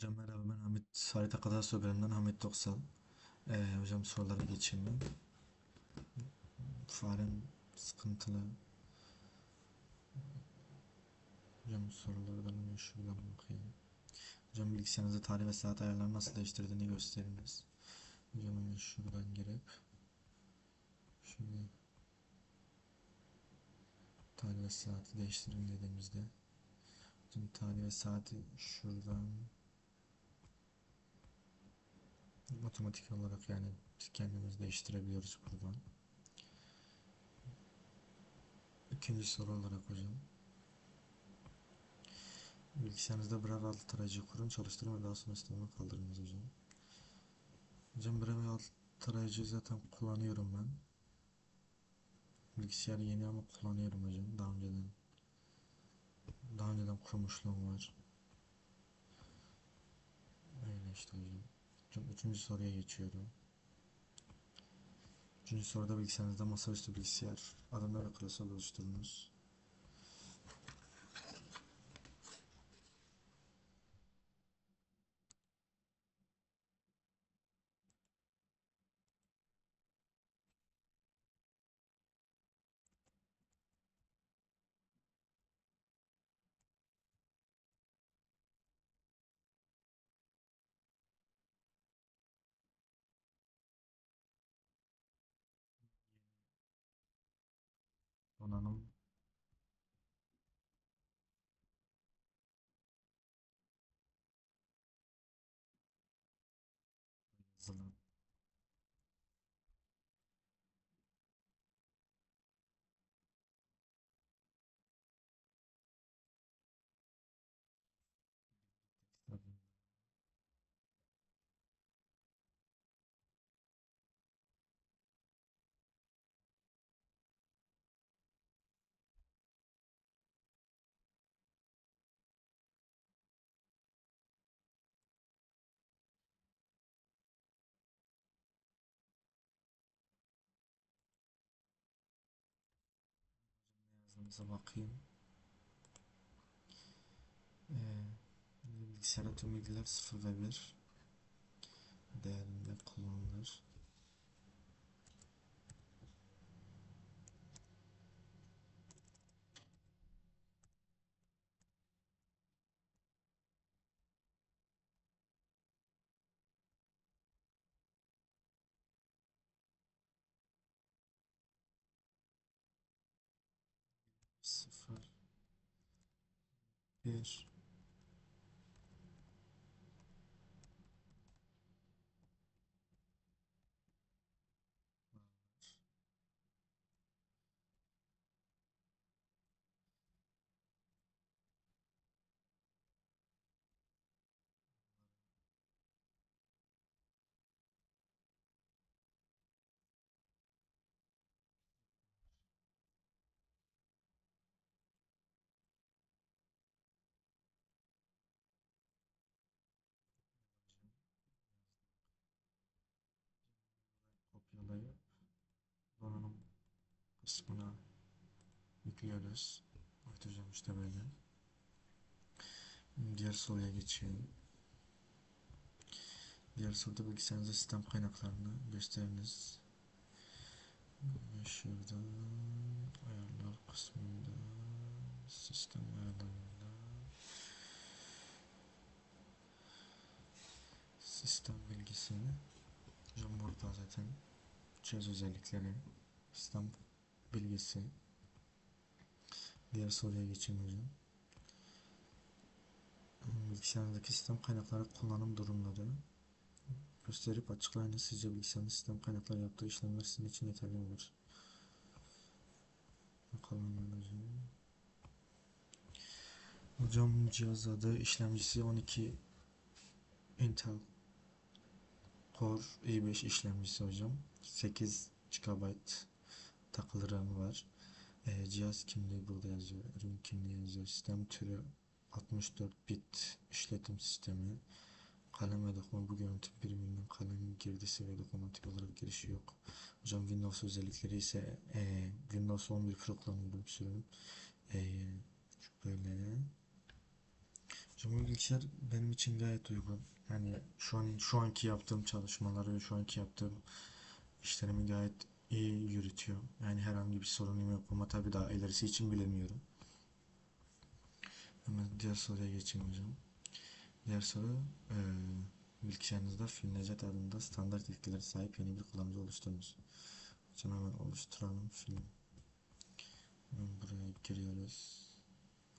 Hocam merhaba ben Hamit Harita Kadastro bölümünden Hamit Doksal. Ee, hocam sorulara geçeyim ben. Farem sıkıntılı. Hocam sorulardan şuradan bakayım. Hocam bilgisayarınızda tarih ve saat ayarlarını nasıl değiştirdiğini gösteriniz. Hocam hemen şuradan girip şurada tarih ve saati değiştirin dediğimizde Hocam tarih ve saati şuradan otomatik olarak yani kendimiz değiştirebiliyoruz buradan. İkinci soru olarak hocam. Bilgisayarınızda Brave alt tarayıcı kurun, çalıştırın ve daha sonra sistemi kaldırınız hocam. Hocam Brave alt tarayıcıyı zaten kullanıyorum ben. Bilgisayar yeni ama kullanıyorum hocam daha önceden. Daha önceden kurmuşluğum var. Öyle işte hocam. Hocam üçüncü soruya geçiyorum. Üçüncü soruda bilgisayarınızda masaüstü bilgisayar adımlar ve klasör oluşturunuz. não, não yazdığımıza bakayım. Ee, bilgisayarda tüm bilgiler 0 ve 1 değerinde kullanılır. Bir kısmına yüklüyoruz. Hocam işte böyle. Diğer soruya geçelim. Diğer soruda bilgisayarınızda sistem kaynaklarını gösteriniz. Şurada ayarlar kısmında sistem ayarlarında sistem bilgisi hocam burada zaten cihaz özellikleri sistem bilgisi. Diğer soruya geçeyim hocam. Bilgisayarınızdaki sistem kaynakları kullanım durumları. Gösterip açıklayınız sizce bilgisayarın sistem kaynakları yaptığı işlemler sizin için yeterli olur bakalım hocam. Hocam cihaz adı işlemcisi 12 Intel Core i5 işlemcisi hocam. 8 GB takılı RAM var. E, cihaz kimliği burada yazıyor ürün kimliği yazıyor. Sistem türü 64 bit işletim sistemi. Kalem ve dokuma bu görüntü biriminin kalem girdisi ve dokunmatik olarak girişi yok. Hocam Windows özellikleri ise e, Windows 11 Pro kullanıyorum sürüm e, böyle. Hocam bilgisayar benim için gayet uygun. Yani şu an şu anki yaptığım çalışmaları ve şu anki yaptığım işlerimi gayet iyi yürütüyor. Yani herhangi bir sorunum yok ama tabii daha ilerisi için bilemiyorum. Hemen diğer soruya geçeyim hocam. Diğer soru eee bilgisayarınızda FilmNecet adında standart yetkilere sahip yeni bir kullanıcı oluşturunuz. Hocam hemen oluşturalım film. Buraya giriyoruz.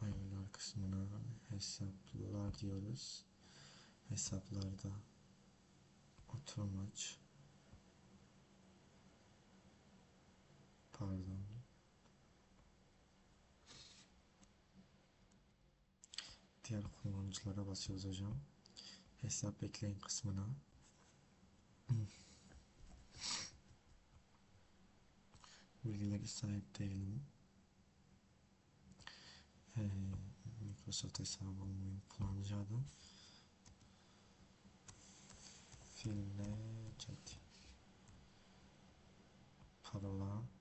Ayarlar kısmına hesaplar diyoruz. Hesaplarda oturmaç pardon diğer kullanıcılara basıyoruz hocam. Hesap ekleyin kısmına bilgileri sahip değilim. Ee, Microsoft hesabı olmayı kullanıcı adım. Filmle chat. Parola.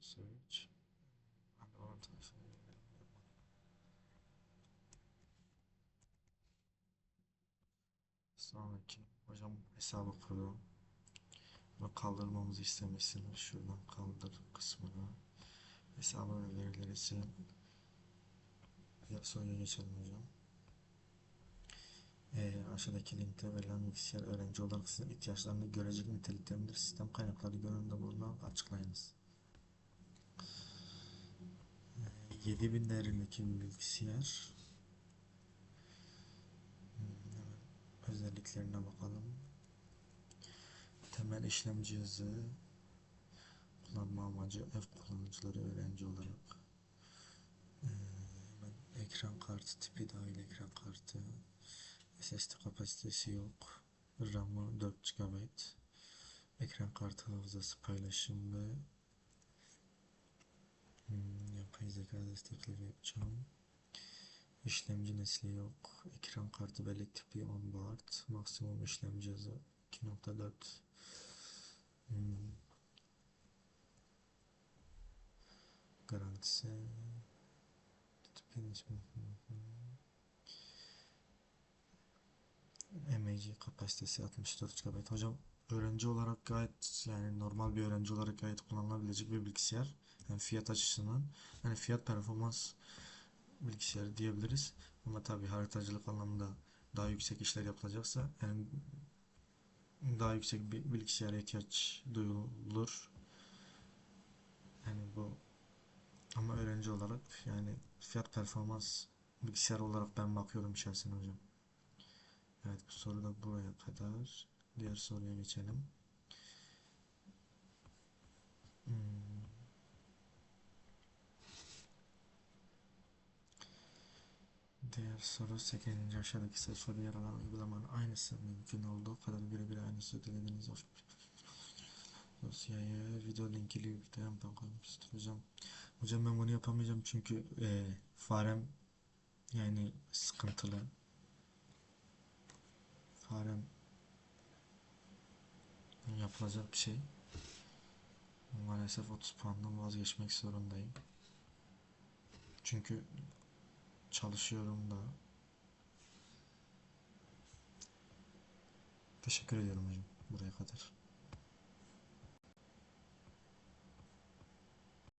Search. Advanced. Sonraki hocam hesabı kurdum. Bunu kaldırmamızı istemişsiniz. Şuradan kaldır kısmına. Hesabı ve verileri silin. Diğer soruya geçelim hocam. Ee, aşağıdaki linkte verilen bilgisayar öğrenci olarak sizin ihtiyaçlarını görecek nitelikte? Sistem kaynakları görünümde bulunan açıklayınız. Ee, 7000 değerindeki bir bilgisayar. Hmm, özelliklerine bakalım. Temel işlem cihazı kullanma amacı ev kullanıcıları öğrenci olarak. Hemen ekran kartı tipi dahil ekran kartı. SSD kapasitesi yok. RAM'ı 4 GB ekran kartı hafızası paylaşım ve hmm, yapay zeka destekleri yapacağım. İşlemci nesli yok. Ekran kartı bellek tipi 10 baht maksimum işlemci hızı 2.4 Hmm. Garantisi. MAC kapasitesi 64 GB. Hocam öğrenci olarak gayet yani normal bir öğrenci olarak gayet kullanılabilecek bir bilgisayar. Yani fiyat açısından yani fiyat performans bilgisayarı diyebiliriz. Ama tabi haritacılık anlamında daha yüksek işler yapılacaksa yani daha yüksek bir bilgisayara ihtiyaç duyulur. Yani bu ama öğrenci olarak yani fiyat performans bilgisayar olarak ben bakıyorum şahsen hocam. Evet bu soru da buraya kadar. Diğer soruya geçelim. Hmm. Diğer soru 8. aşağıdaki sayfada yer alan uygulamanın aynısı mümkün olduğu kadar birebir aynısı dilediğiniz dosyayı video linkiyle birlikte yandan koymuştur hocam. Hocam ben bunu yapamayacağım çünkü e, farem yani sıkıntılı. Farem yapılacak bir şey. Maalesef 30 puandan vazgeçmek zorundayım. Çünkü çalışıyorum da. Teşekkür ediyorum hocam buraya kadar.